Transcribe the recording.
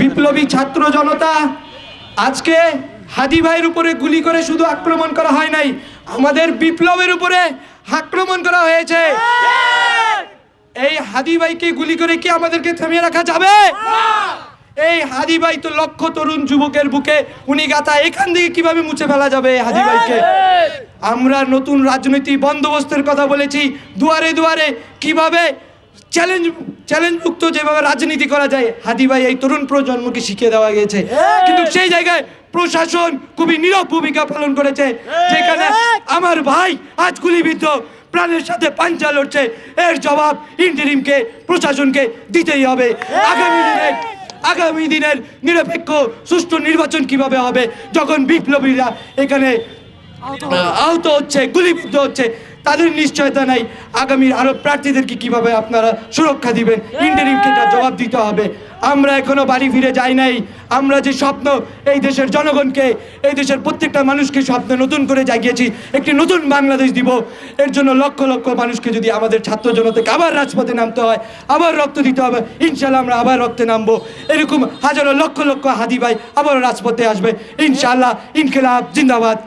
বিপ্লবী ছাত্র জনতা, আজকে হাদি ভাইয়ের উপরে গুলি করে শুধু আক্রমণ করা হয় নাই, আমাদের বিপ্লবের উপরে আক্রমণ করা হয়েছে। এই হাদি ভাইকে গুলি করে কি আমাদেরকে থামিয়ে রাখা যাবে? এই হাদি ভাই তো লক্ষ তরুণ যুবকের বুকে উনি গাথা, এখান থেকে কীভাবে মুছে ফেলা যাবে হাদি ভাইকে? আমরা নতুন রাজনৈতিক বন্দোবস্তের কথা বলেছি, দুয়ারে দুয়ারে কীভাবে চ্যালেঞ্জ চ্যালেঞ্জ মুক্ত যেভাবে রাজনীতি করা যায় হাদি ভাই এই তরুণ প্রজন্মকে শিখিয়ে দেওয়া গেছে কিন্তু সেই জায়গায় প্রশাসন খুবই নীরব ভূমিকা পালন করেছে। যেখানে আমার ভাই আজ গুলিবিদ্ধ প্রাণের সাথে পাঞ্চা লড়ছে। এর জবাব ইন্টারিমকে প্রশাসনকে দিতেই হবে। আগামী দিনে আগামী দিনের নিরপেক্ষ সুষ্ঠু নির্বাচন কীভাবে হবে? যখন বিপ্লবীরা এখানে আহত হচ্ছে গুলিবিদ্ধ হচ্ছে তাদের নিশ্চয়তা নাই। আগামীর আরও প্রার্থীদেরকে কীভাবে আপনারা সুরক্ষা দিবেন? ইন্টারিমকে তার জবাব দিতে হবে। আমরা এখনও বাড়ি ফিরে যাই নাই। আমরা যে স্বপ্ন এই দেশের জনগণকে, এই দেশের প্রত্যেকটা মানুষকে স্বপ্ন নতুন করে জাগিয়েছি, একটি নতুন বাংলাদেশ দিব। এর জন্য লক্ষ লক্ষ মানুষকে যদি আমাদের ছাত্র জনতাকে আবার রাজপথে নামতে হয়, আবার রক্ত দিতে হবে ইনশাল্লাহ আমরা আবার রক্তে নামবো। এরকম হাজারো লক্ষ লক্ষ হাদি ভাই আবার রাজপথে আসবে। ইনশাল্লাহ ইনকিলাব, জিন্দাবাদ।